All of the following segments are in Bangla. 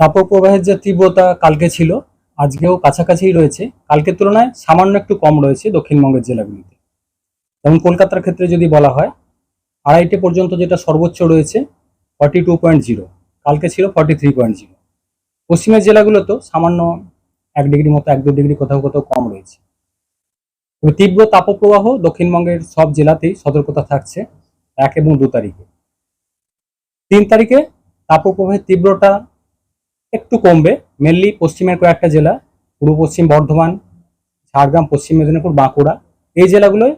তাপপ্রবাহের যে তীব্রতা কালকে ছিল, আজকেও কাছাকাছিই রয়েছে। কালকের তুলনায় সামান্য একটু কম রয়েছে দক্ষিণবঙ্গের জেলাগুলিতে। যেমন কলকাতার ক্ষেত্রে যদি বলা হয়, আড়াইটে পর্যন্ত যেটা সর্বোচ্চ রয়েছে ফর্টি টু পয়েন্ট জিরো কালকে ছিল ফর্টি থ্রি পয়েন্ট জিরো পশ্চিমের জেলাগুলোতেও সামান্য এক ডিগ্রি মতো, এক দু ডিগ্রি কোথাও কোথাও কম রয়েছে। তবে তীব্র তাপপ্রবাহ দক্ষিণবঙ্গের সব জেলাতেই সতর্কতা থাকছে এক এবং দু তারিখে। তিন তারিখে তাপপ্রবাহের তীব্রতা একটু কমবে। মেনলি পশ্চিমের কয়েকটা জেলা, পূর্ব পশ্চিম বর্ধমান, ঝাড়গ্রাম, পশ্চিম মেদিনীপুর, বাঁকুড়া। এই জেলাগুলোয়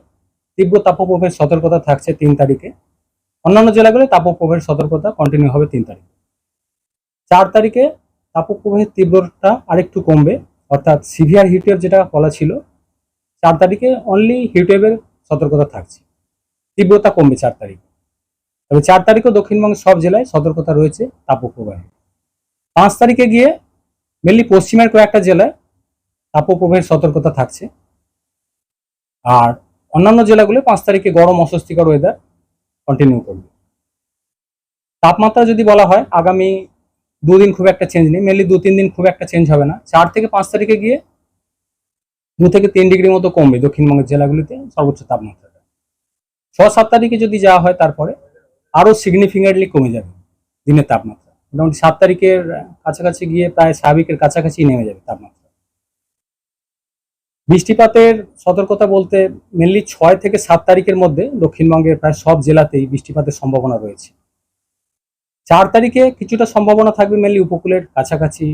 তীব্র তাপপ্রবাহের সতর্কতা থাকছে তিন তারিখে। অন্যান্য জেলাগুলোয় তাপপ্রবাহের সতর্কতা কন্টিনিউ হবে তিন তারিখে। চার তারিখে তাপপ্রবাহের তীব্রতা আরেকটু কমবে, অর্থাৎ সিভিয়ার হিটওয়েভ যেটা বলা ছিল, চার তারিখে অনলি হিটওয়েভের সতর্কতা থাকছে। তীব্রতা কমবে চার তারিখে। তবে চার তারিখও দক্ষিণবঙ্গের সব জেলায় সতর্কতা রয়েছে তাপপ্রবাহে। পাঁচ তারিখে গিয়ে মেনলি পশ্চিমের কয়েকটা জেলায় তাপপ্রবাহের সতর্কতা থাকছে। আর অন্যান্য জেলাগুলো পাঁচ তারিখে গরম অস্বস্তিকর ওয়েদার কন্টিনিউ করবে। তাপমাত্রা যদি বলা হয়, আগামী দুদিন খুব একটা চেঞ্জ নেই। মেনলি দু তিন দিন খুব একটা চেঞ্জ হবে না। চার থেকে পাঁচ তারিখে গিয়ে দু থেকে তিন ডিগ্রি মতো কমবে দক্ষিণবঙ্গের জেলাগুলিতে সর্বোচ্চ তাপমাত্রাটা। ছ সাত তারিখে যদি যাওয়া হয়, তারপরে আরও সিগনিফিকেন্টলি কমে যাবে দিনের তাপমাত্রা। মোটামুটি সাত তারিখের কাছাকাছি গিয়ে প্রায় স্বাভাবিকের কাছাকাছি নেমে যাবে তাপমাত্রা। বৃষ্টিপাতের সতর্কতা বলতে মেনলি ছয় থেকে সাত তারিখের মধ্যে দক্ষিণবঙ্গের প্রায় সব জেলাতেই বৃষ্টিপাতের সম্ভাবনা রয়েছে। চার তারিখে কিছুটা সম্ভাবনা থাকবে মেনলি উপকূলের কাছাকাছি,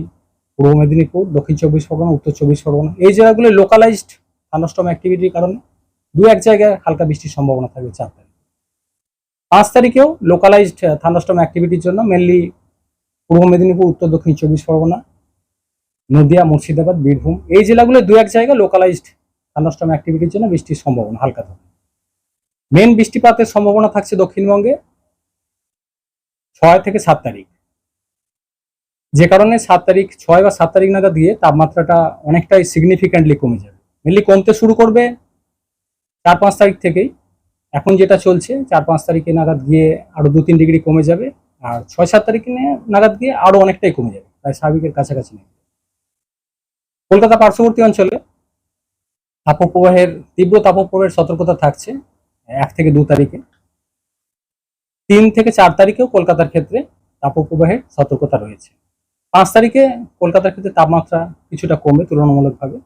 পূর্ব মেদিনীপুর, দক্ষিণ চব্বিশ পরগনা, উত্তর চব্বিশ পরগনা। এই জেলাগুলো লোকালাইজড থান্ডারস্টর্ম অ্যাক্টিভিটির কারণে দু এক জায়গায় হালকা বৃষ্টির সম্ভাবনা থাকবে চার তারিখ। পাঁচ তারিখেও লোকালাইজড থান্ডারস্টর্ম অ্যাক্টিভিটির জন্য মেনলি পূর্ব মেদিনীপুর, উত্তর দক্ষিণ চব্বিশ পরগনা, নদিয়া, মুর্শিদাবাদ, বীরভূম, এই জেলাগুলো দু এক জায়গায় লোকালাইজড থান্ডারস্টর্ম অ্যাক্টিভিটির জন্য বৃষ্টির সম্ভাবনা হালকা থাকে। মেন বৃষ্টিপাতের সম্ভাবনা থাকছে দক্ষিণবঙ্গে ছয় থেকে সাত তারিখ। যে কারণে সাত তারিখ, ছয় বা সাত তারিখ নাগাদ দিয়ে তাপমাত্রাটা অনেকটাই সিগনিফিক্যান্টলি কমে যাবে। মেনলি কমতে শুরু করবে চার পাঁচ তারিখ থেকেই। এখন যেটা চলছে, চার পাঁচ তারিখে নাগাদ গিয়ে আরও দু তিন ডিগ্রি কমে যাবে। আর ছয় সাত তারিখে নাগাদ গিয়ে আরও অনেকটাই কমে যাবে প্রায় স্বাভাবিকের কাছাকাছি নেবে কলকাতা পার্শ্ববর্তী অঞ্চলে তাপপ্রবাহের তীব্র তাপপ্রবাহের সতর্কতা থাকছে এক থেকে দু তারিখে। তিন থেকে চার তারিখেও কলকাতার ক্ষেত্রে তাপপ্রবাহের সতর্কতা রয়েছে। পাঁচ তারিখে কলকাতার ক্ষেত্রে তাপমাত্রা কিছুটা কমবে তুলনামূলকভাবে।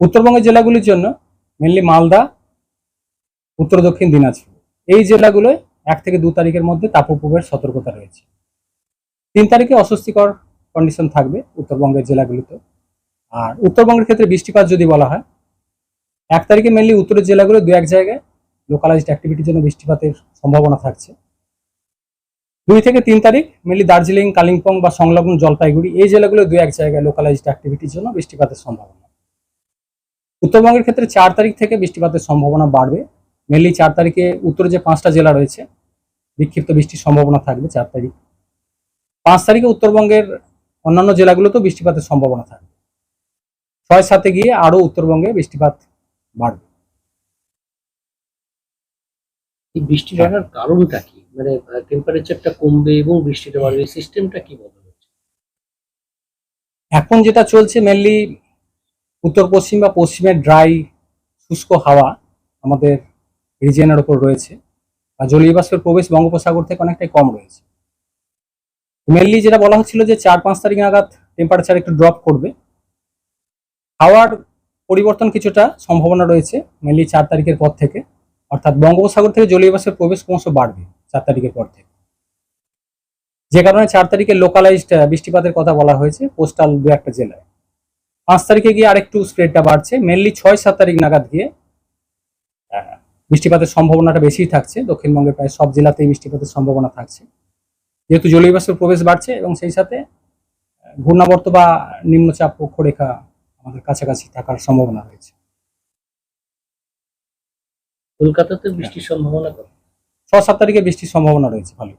উত্তরবঙ্গের জেলাগুলির জন্য মেনলি মালদা, উত্তর দক্ষিণ দিনাজপুর। এই জেলাগুলোয় এক থেকে দু তারিখের মধ্যে তাপপ্রবাহের সতর্কতা রয়েছে। তিন তারিখে অস্বস্তিকর কন্ডিশন থাকবে উত্তরবঙ্গের জেলাগুলিতে। আর উত্তরবঙ্গের ক্ষেত্রে বৃষ্টিপাত যদি বলা হয়, এক তারিখে মেনলি উত্তরের জেলাগুলো দু এক জায়গায় লোকালাইজড অ্যাক্টিভিটির জন্য বৃষ্টিপাতের সম্ভাবনা থাকছে। দুই থেকে তিন তারিখ মেনলি দার্জিলিং, কালিম্পং বা সংলগ্ন জলপাইগুড়ি, এই জেলাগুলো দু এক জায়গায় লোকালাইজড অ্যাক্টিভিটির জন্য বৃষ্টিপাতের সম্ভাবনা। উত্তরবঙ্গের ক্ষেত্রে চার তারিখ থেকে বৃষ্টিপাতের সম্ভাবনা বাড়বে। মেনলি চার তারিখে উত্তরে যে পাঁচটা জেলা রয়েছে বিক্ষিপ্ত বৃষ্টির সম্ভাবনা থাকবে চার তারিখ। পাঁচ তারিখে উত্তরবঙ্গের অন্যান্য জেলাগুলোতেও বৃষ্টিপাতের সম্ভাবনা থাকবে। ছয় সাথে গিয়ে আরও উত্তরবঙ্গে বৃষ্টিপাত বাড়বে। এই বৃষ্টি বাড়ার কারণটা কি? মানে টেম্পারেচারটা কমবে এবং বৃষ্টিটা বাড়বে সিস্টেমটা কি বদল হচ্ছে? এখন যেটা চলছে মেনলি উত্তর পশ্চিম বা পশ্চিমের ড্রাই শুষ্ক হাওয়া আমাদের রিজিয়নের ওপর রয়েছে আর জলীয় বাষ্পের প্রবেশ বঙ্গোপসাগর থেকে অনেকটাই কম রয়েছে। মেনলি যেটা বলা হচ্ছিল যে চার পাঁচ তারিখ নাগাদ টেম্পারেচার একটু ড্রপ করবে। হাওয়ার পরিবর্তন কিছুটা সম্ভাবনা রয়েছে মেনলি চার তারিখের পর থেকে। অর্থাৎ বঙ্গোপসাগর থেকে জলীয় বাষ্পের প্রবেশ ক্রমশ বাড়বে চার তারিখের পর থেকে। যে কারণে চার তারিখে লোকালাইজড বৃষ্টিপাতের কথা বলা হয়েছে কোস্টাল দু একটা জেলায়। পাঁচ তারিখে গিয়ে আরেকটু স্প্রেডটা বাড়ছে। মেনলি ছয়, সাত তারিখ নাগাদ গিয়ে বৃষ্টিপাতের সম্ভাবনাটা বেশিই থাকছে। দক্ষিণবঙ্গের প্রায় সব জেলাতেই বৃষ্টিপাতের সম্ভাবনা থাকছে। যেহেতু জলীয় বাষ্পের প্রবেশ বাড়ছে এবং সেই সাথে ঘূর্ণাবর্ত বা নিম্নচাপ পক্ষরেখা আমাদের কাছাকাছি থাকার সম্ভাবনা রয়েছে। কলকাতাতে বৃষ্টির সম্ভাবনা ছ সাত তারিখে বৃষ্টির সম্ভাবনা রয়েছে ভালো।